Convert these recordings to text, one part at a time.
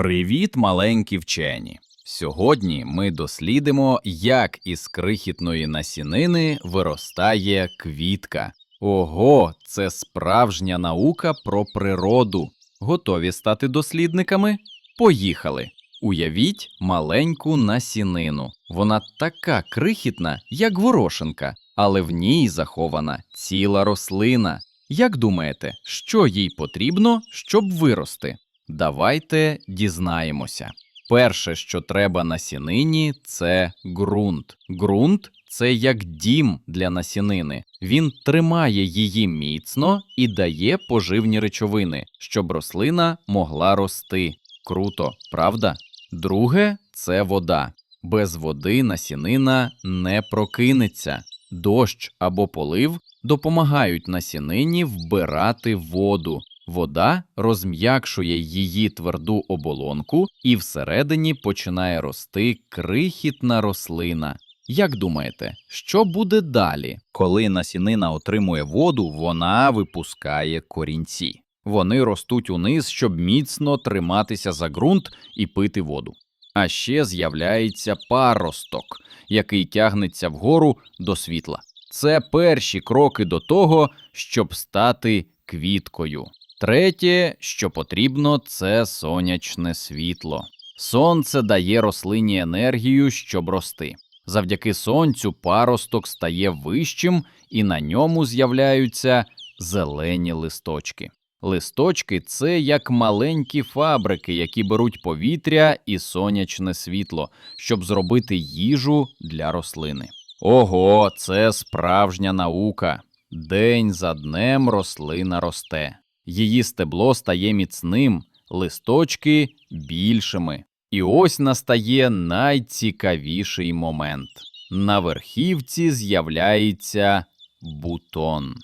Привіт, маленькі вчені! Сьогодні ми дослідимо, як із крихітної насінини виростає квітка. Ого, це справжня наука про природу. Готові стати дослідниками? Поїхали! Уявіть маленьку насінину. Вона така крихітна, як горошинка, але в ній захована ціла рослина. Як думаєте, що їй потрібно, щоб вирости? Давайте дізнаємося. Перше, що треба насінині, це ґрунт. Ґрунт це як дім для насінини. Він тримає її міцно і дає поживні речовини, щоб рослина могла рости. Круто, правда? Друге це вода. Без води насінина не прокинеться. Дощ або полив допомагають насінині вбирати воду. Вода розм'якшує її тверду оболонку, і всередині починає рости крихітна рослина. Як думаєте, що буде далі? Коли насінина отримує воду, вона випускає корінці. Вони ростуть униз, щоб міцно триматися за ґрунт і пити воду. А ще з'являється паросток, який тягнеться вгору до світла. Це перші кроки до того, щоб стати квіткою. Третє, що потрібно, це сонячне світло. Сонце дає рослині енергію, щоб рости. Завдяки сонцю паросток стає вищим, і на ньому з'являються зелені листочки. Листочки це як маленькі фабрики, які беруть повітря і сонячне світло, щоб зробити їжу для рослини. Ого, це справжня наука. День за днем рослина росте. Її стебло стає міцним, листочки більшими. І ось настає найцікавіший момент. На верхівці з'являється бутон.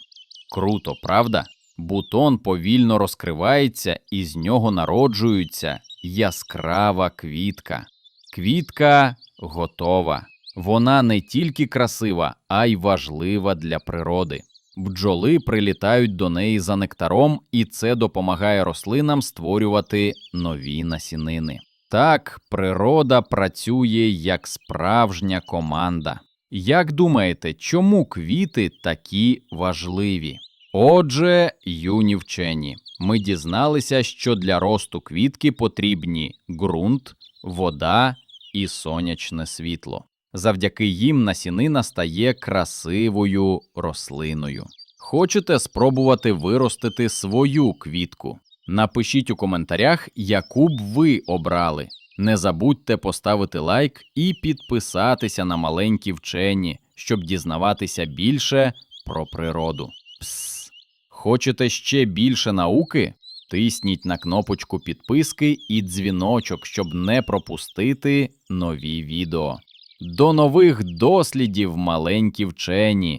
Круто, правда? Бутон повільно розкривається, і з нього народжується яскрава квітка. Квітка готова. Вона не тільки красива, а й важлива для природи. Бджоли прилітають до неї за нектаром, і це допомагає рослинам створювати нові насінини. Так, природа працює як справжня команда. Як думаєте, чому квіти такі важливі? Отже, юні вчені, ми дізналися, що для росту квітки потрібні ґрунт, вода і сонячне світло. Завдяки їм насінина стає красивою рослиною. Хочете спробувати виростити свою квітку? Напишіть у коментарях, яку б ви обрали. Не забудьте поставити лайк і підписатися на маленькі вчені, щоб дізнаватися більше про природу. Пс. Хочете ще більше науки? Тисніть на кнопочку підписки і дзвіночок, щоб не пропустити нові відео. До нових дослідів, маленькі вчені!